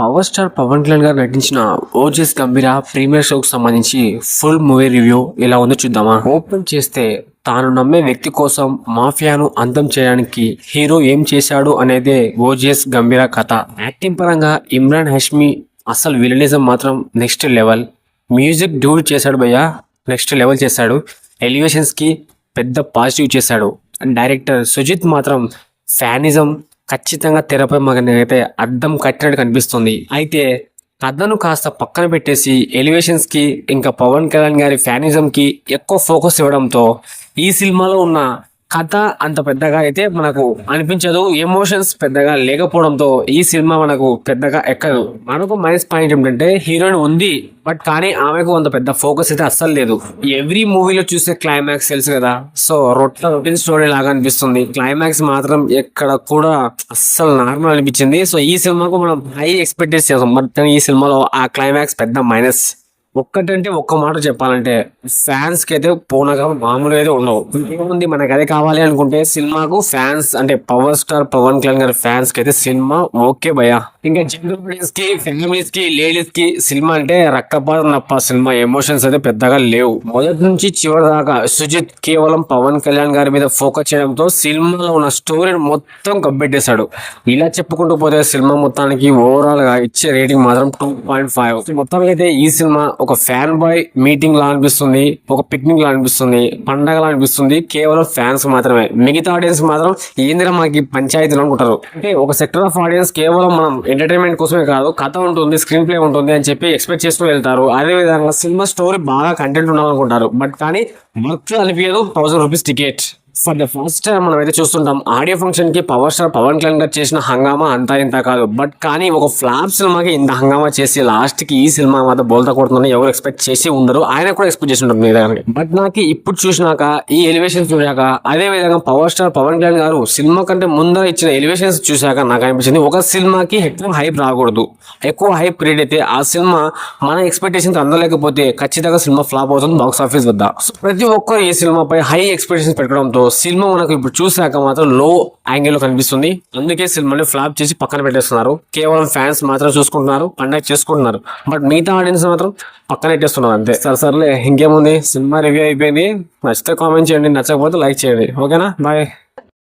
Power star Pawan Kalyan గారు నటించిన ఓజెస్ గంభీర premier షోకి సంబంధించి ఫుల్ మూవీ రివ్యూ ఎలా ఉందో చూద్దామా? ఓపెన్ చేస్తే తాను నమ్మే వ్యక్తి కోసం మాఫియాను అంతం చేయడానికి హీరో ఏం చేశాడు అనేదే ఓజెస్ గంభీర కథ. యాక్టింగ్ పరంగా ఇమ్రాన్ హష్మి అసలు విలనిజం మాత్రం నెక్స్ట్ లెవెల్. మ్యూజిక్ డ్యూడ్ చేశాడు భయ్య నెక్స్ట్ లెవెల్ చేశాడు. ఎలివేషన్స్కి పెద్ద పాజిటివ్ చేశాడు. డైరెక్టర్ సుజిత్ మాత్రం ఫ్యానిజం ఖచ్చితంగా తెరపై మనకైతే అద్దం కట్టినట్టు కనిపిస్తుంది. అయితే కథను కాస్త పక్కన పెట్టేసి ఎలివేషన్స్కి ఇంకా పవన్ కళ్యాణ్ గారి ఫ్యానిజం కి ఎక్కువ ఫోకస్ ఇవ్వడంతో ఈ సినిమాలో ఉన్న కథ అంత పెద్దగా అయితే మనకు అనిపించదు ఎమోషన్స్ పెద్దగా లేకపోవడంతో ఈ సినిమా మనకు పెద్దగా ఎక్కదు. మనకు మైనస్ పాయింట్ ఏంటంటే హీరోయిన్ ఉంది బట్ కానీ ఆమెకు అంత పెద్ద ఫోకస్ అయితే అస్సలు లేదు. ఎవ్రీ మూవీలో చూసే క్లైమాక్స్ తెలుసు కదా సో రొట్ట రొటీన్ స్టోరీ లాగా అనిపిస్తుంది. క్లైమాక్స్ మాత్రం ఎక్కడ కూడా అస్సలు నార్మల్ అనిపించింది. సో ఈ సినిమాకు మనం హై ఎక్స్పెక్ట్ చేస్తాం. బట్ కానీ ఈ సినిమాలో ఆ క్లైమాక్స్ పెద్ద మైనస్ ఒక్కటంటే ఒక్క మాట చెప్పాలంటే ఫ్యాన్స్కి అయితే పోనగా మామూలుగా అయితే ఉండవు. ఏముంది మనకి అదే కావాలి అనుకుంటే సినిమాకు ఫ్యాన్స్ అంటే పవర్ స్టార్ పవన్ కళ్యాణ్ గారి ఫ్యాన్స్కి అయితే సినిమా ఓకే భయ ఇంకా జనరల్ ఆడియన్స్కి ఫ్యామిలీస్కి లేడీస్కి సినిమా అంటే రక్తపాతం తప్ప సినిమా ఎమోషన్స్ అయితే పెద్దగా లేవు. మొదటి నుంచి చివరి దాకా సుజిత్ కేవలం పవన్ కళ్యాణ్ గారి మీద ఫోకస్ చేయడంతో సినిమాలో ఉన్న స్టోరీని మొత్తం కబ్బెట్టేశాడు ఇలా చెప్పుకుంటూ పోతే సినిమా మొత్తానికి ఓవరాల్గా ఇచ్చే రేటింగ్ మాత్రం టూ పాయింట్ ఫైవ్. మొత్తం అయితే ఈ సినిమా ఒక ఫ్యాన్ బాయ్ మీటింగ్ లా అనిపిస్తుంది ఒక పిక్నిక్ లా అనిపిస్తుంది పండగ అనిపిస్తుంది కేవలం ఫ్యాన్స్ మాత్రమే. మిగతా ఆడియన్స్ మాత్రం ఏందిరా మనకి పంచాయతీలు అనుకుంటారు. అంటే ఒక సెక్టర్ ఆఫ్ ఆడియన్స్ కేవలం మనం ఎంటర్టైన్మెంట్ కోసమే కాదు కథ ఉంటుంది స్క్రీన్ ప్లే ఉంటుంది అని చెప్పి ఎక్స్పెక్ట్ చేస్తూ వెళ్తారు. అదే విధంగా సినిమా స్టోరీ బాగా కంటెంట్ ఉండాలనుకుంటారు. బట్ కానీ వర్క్ అనిపించదు thousand rupees ticket for the first time మనం అయితే చూస్తుంటాం ఆడియో ఫంక్షన్కి పవర్ స్టార్ పవన్ కళ్యాణ్ గారు చేసిన హంగామా అంతా ఇంత కాదు. బట్ కానీ ఒక ఫ్లాప్ సినిమాకి ఇంత హంగామా చేసి లాస్ట్కి ఈ సినిమా మాత్రం బోల్తా కొడుతుందని ఎవరు ఎక్స్పెక్ట్ చేసి ఉండరు. ఆయన కూడా ఎక్స్పెక్ట్ చేసి ఉంటారు మీ బట్ నాకు ఇప్పుడు చూసినాక ఈ ఎలివేషన్స్ చూశాక అదే విధంగా పవర్ స్టార్ పవన్ కళ్యాణ్ గారు సినిమా కంటే ముందర ఇచ్చిన ఎలివేషన్స్ చూశాక నాకు అనిపించింది ఒక సినిమాకి ఎక్కువ హైప్ రాకూడదు. ఎక్కువ హైప్ క్రియేట్ అయితే ఆ సినిమా మన ఎక్స్పెక్టేషన్స్ అందలేకపోతే ఖచ్చితంగా సినిమా ఫ్లాప్ అవుతుంది బాక్స్ ఆఫీస్ వద్ద. ప్రతి ఒక్కరు ఈ సినిమాపై హై ఎక్స్పెక్టేషన్స్ పెట్టడంతో సినిమా మనకు ఇప్పుడు చూసాక మాత్రం లో యాంగిల్లో కనిపిస్తుంది. అందుకే సినిమాని ఫ్లాప్ చేసి పక్కన పెట్టేస్తున్నారు. కేవలం ఫ్యాన్స్ మాత్రం చూసుకుంటున్నారు కండక్ట్ చేసుకుంటున్నారు. బట్ మిగతా ఆడియన్స్ మాత్రం పక్కన పెట్టేస్తున్నారు అంతే. సరే సర్లే ఇంకేముంది? సినిమా రివ్యూ అయిపోయింది. నచ్చితే కామెంట్ చేయండి నచ్చకపోతే లైక్ చేయండి. ఓకేనా? బాయ్